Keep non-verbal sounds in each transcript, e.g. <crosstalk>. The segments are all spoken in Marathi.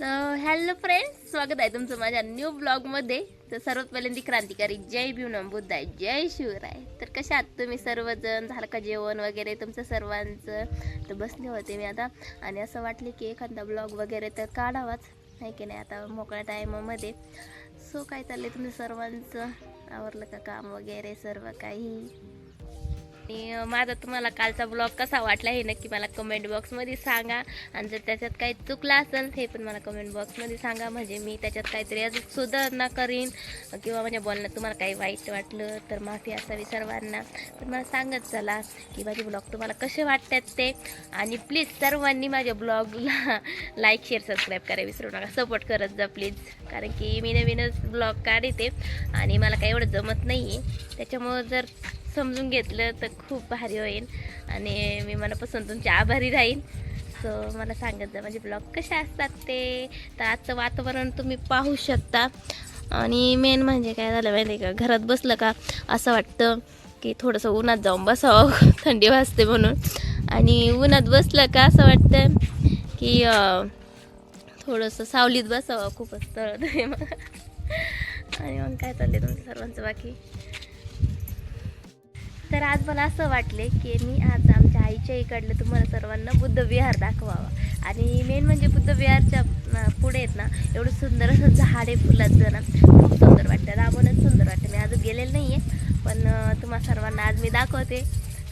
हॅलो फ्रेंड्स स्वागत आहे तुमचं माझ्या न्यू ब्लॉगमध्ये तर सर्वात पहिल्यांदा क्रांतिकारी जय भीम बुद्धाय जय शिवराय. तर कशा आहात तुम्ही सर्वजण? झालं का जेवण वगैरे तुमचं सर्वांचं? तर बसले होते मी आता. आणि असं वाटले की एखादा ब्लॉग वगैरे तर काढावाच. नाही की नाही? आता मोकळ्या टायमामध्ये सो काय चाललंय तुमचं सर्वांचं? आवरलं का काम वगैरे? सर्व काही? आणि माझा तुम्हाला कालचा ब्लॉग कसा वाटला हे नक्की मला कमेंट बॉक्समध्ये सांगा. आणि जर त्याच्यात काही चुकलं असेल हे पण मला कमेंट बॉक्समध्ये सांगा. म्हणजे मी त्याच्यात काहीतरी अजून सुधारणा करीन. किंवा माझ्या बोलण्यात तुम्हाला काही वाईट वाटलं तर माफी असावी सर्वांना. तर मला सांगत चला की माझे ब्लॉग तुम्हाला कसे वाटतात ते. आणि प्लीज सर्वांनी माझ्या ब्लॉगला लाईक शेअर सबस्क्राईब करायला विसरू नका. सपोर्ट करत जा प्लीज कारण की मी नवीनच ब्लॉग काढते. आणि मला काही एवढं जमत नाही आहे त्याच्यामुळं जर समजून घेतलं तर खूप भारी होईल. आणि मी मनापासून तुमची आभारी राहीन. सो मला सांगत जा माझे ब्लॉग कसे असतात ते? तर आजचं वातावरण तुम्ही पाहू शकता. आणि मेन म्हणजे काय झालं माहिती आहे का? घरात बसलं का? असं वाटतं की थोडंसं उन्हात जाऊन बसावं. <laughs> थंडी वाजते म्हणून. आणि उन्हात बसलं का? असं वाटतं की थोडंसं सावलीत बसावं. खूपच तळत आहे मग आणि मग काय चाललंय तुमचं सर्वांचं बाकी? तर आज मला असं वाटले की मी आज आमच्या आईच्या इकडलं तुम्हाला सर्वांना बुद्ध विहार दाखवावा. आणि मेन म्हणजे बुद्ध विहारच्या पुढे आहेत ना एवढं सुंदर असं झाडे फुलाचं ना खूप सुंदर वाटतं. राबवणच सुंदर वाटतं. मी अजून गेलेलं नाही आहे पण तुम्हा सर्वांना आज मी दाखवते.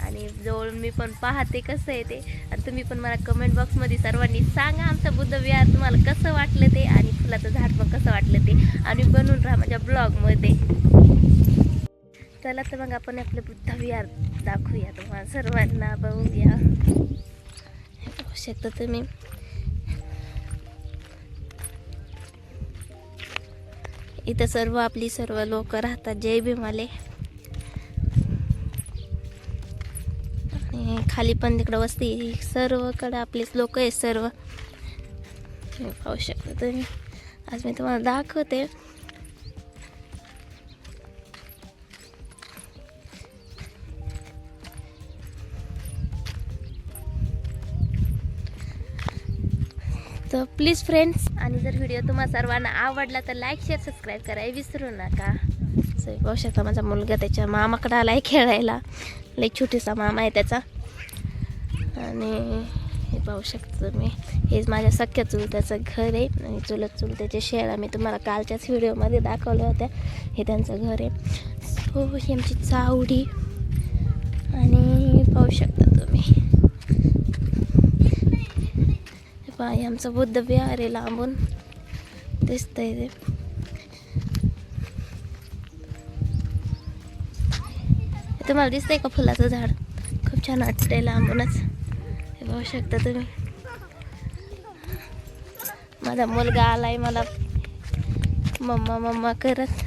आणि जवळून मी पण पाहते कसं आहे ते. आणि तुम्ही पण मला कमेंट बॉक्समध्ये सर्वांनी सांगा आमचं बुद्ध विहार तुम्हाला कसं वाटलं ते आणि फुलाचं झाड पण कसं वाटलं ते. आणि बनून राहा माझ्या ब्लॉगमध्ये चला तर मग आपण आपलं बुद्धविहार दाखवूया तुम्हाला सर्वांना बघूया. हे बघू शकता तुम्ही. इथं सर्व आपली सर्व लोक राहतात. जय भीमाले. आणि खाली पण तिकडं वस्ती सर्वकडे आपलेच लोक आहेत सर्व. पाहू शकता तुम्ही. आज मी तुम्हाला दाखवते. तर प्लीज फ्रेंड्स आणि जर व्हिडिओ तुम्हाला सर्वांना आवडला तर लाईक शेअर सबस्क्राईब करायला विसरू नका. सो पाहू शकता माझा मुलगा त्याच्या मामाकडे आहे खेळायला. लई छोटीसा मामा आहे त्याचा. आणि हे पाहू शकतो तुम्ही. हेच माझ्या सख्या चुलत्याचं घर आहे. आणि चुलत चुलत्याचे शेळा मी तुम्हाला कालच्याच व्हिडिओमध्ये दाखवल्या होत्या. हे त्यांचं घर आहे. सो ही आमची चावडी. आणि पाहू शकता पाय आमचं बुद्ध विहार आहे लांबून दिसतंय ते. तुम्हाला दिसतंय का फुलाचं झाड? खूप छान वाटतंय लांबूनच. हे पाहू शकता तुम्ही. माझा मुलगा आलाय मला. मम्मा मम्मा करत.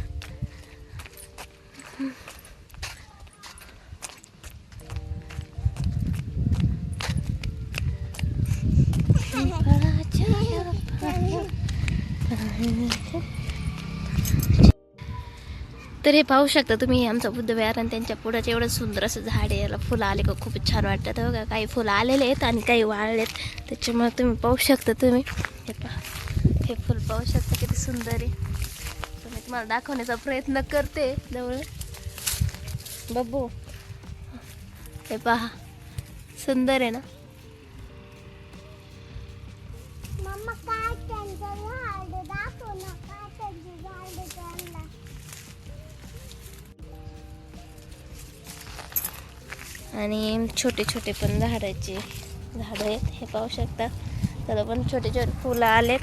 तर हे पाहू शकता तुम्ही आमचा बुद्ध विहार आणि त्यांच्या पुढंच एवढं सुंदर असं झाड आहे. याला फुलं आले का खूप छान वाटतात. हो बघा काही फुलं आलेले आहेत आणि काही वाळलेत. त्याच्यामुळे तुम्ही पाहू शकता तुम्ही. हे पहा. हे फुल पाहू शकता किती सुंदर आहे. तुम्ही तुम्हाला दाखवण्याचा प्रयत्न करते. जवळ. बब्बू हे पहा. सुंदर आहे ना? आणि छोटे छोटे पण झाडाचे झाडं आहेत हे पाहू शकता. त्याला पण छोटे छोटे फुलं आलेत.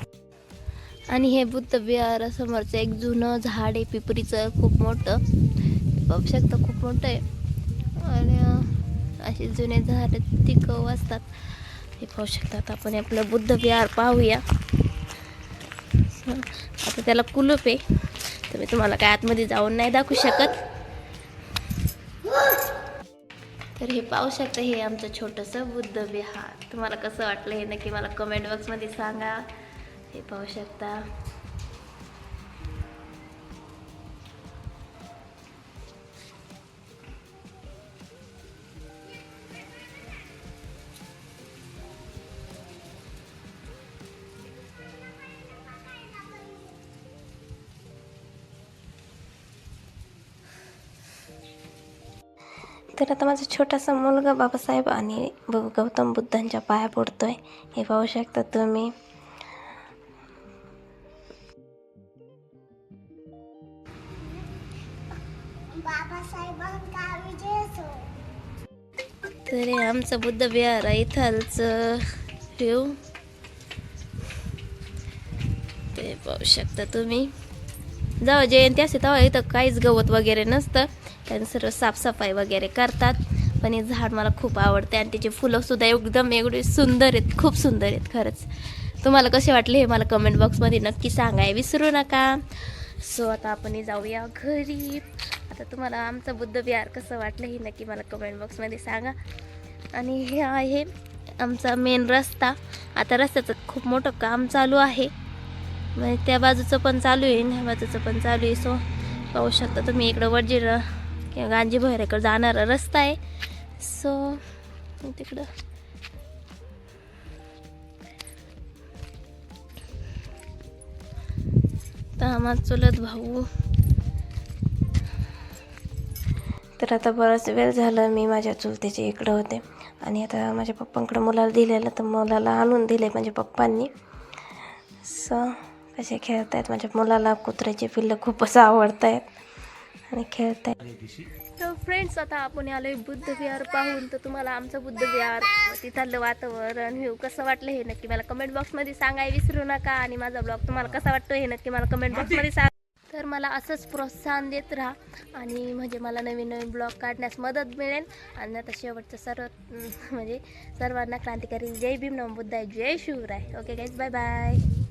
आणि हे बुद्ध विहारासमोरचं एक जुनं झाड आहे पिपरीचं खूप मोठं. हे पाहू शकता खूप मोठं आहे. आणि असे जुने झाड टिकाऊ असतात हे पाहू शकतात आपण आपलं बुद्ध विहार पाहूया. आता त्याला कुलूप आहे. तर मी तुम्हाला काय आतमध्ये जाऊन नाही दाखवू शकत. तर हे पाहू शकता हे आमचं छोटंसं बुद्ध विहार. तुम्हाला कसं वाटलं हे नक्की मला कमेंट बॉक्समध्ये सांगा. हे पाहू शकता. तर आता माझा छोटासा मुलगा बाबासाहेब आणि गौतम बुद्धांच्या पाया पडतोय. हे पाहू शकता तुम्ही. तर हे आमचं बुद्ध विहार आहे इथालचं. व्ह्यू ते पाहू शकता तुम्ही. जेव्हा जयंती असते तेव्हा इथं काहीच गवत वगैरे नसतं. त्यांनी सर्व साफसफाई वगैरे करतात. पण हे झाड मला खूप आवडते आणि त्याची फुलंसुद्धा एकदम एवढी सुंदर आहेत खूप सुंदर आहेत खरंच. तुम्हाला कसे वाटले हे मला कमेंट बॉक्समध्ये नक्की सांगाय विसरू नका. सो आता आपण जाऊया घरी. आता तुम्हाला आमचं बुद्ध विहार कसं वाटलं हे नक्की मला कमेंट बॉक्समध्ये सांगा. आणि हे आहे आमचा मेन रस्ता. आता रस्त्याचं खूप मोठं काम चालू आहे. म्हणजे त्या बाजूचं पण चालू आहे ह्या बाजूचं पण चालू आहे. सो पाहू शकता तुम्ही इकडं वडजीर किंवा गांजी भैरेकडं जाणारा रस्ता आहे. सो तिकडं. तर चुलत भाऊ. तर आता बराच वेळ झालं मी माझ्या चुलतीच्या इकडं होते. आणि आता माझ्या पप्पांकडं मुलाला दिलेलं तर मुलाला आणून दिले माझ्या पप्पांनी. स कसे खेळत आहेत माझ्या मुलाला कुत्र्याचे पिल्लं खूपच आवडत आहेत आणि खेळत आहे तर फ्रेंड्स आता आपण आलोय बुद्ध विहार पाहून. तर तुम्हाला आमचं बुद्ध विहार तिथलं वातावरण हे कसं वाटलं हे नक्की मला कमेंट बॉक्समध्ये सांगाय विसरू नका. आणि माझा ब्लॉग तुम्हाला कसा वाटतो हे नक्की मला कमेंट बॉक्समध्ये सांग. तर मला असंच प्रोत्साहन देत राहा. आणि म्हणजे मला नवीन नवीन ब्लॉग काढण्यास मदत मिळेल. आणि आता शेवटचं सर्व म्हणजे सर्वांना क्रांतिकारी जय भीम नम बुद्धाय. जय Shivrai. Okay guys bye bye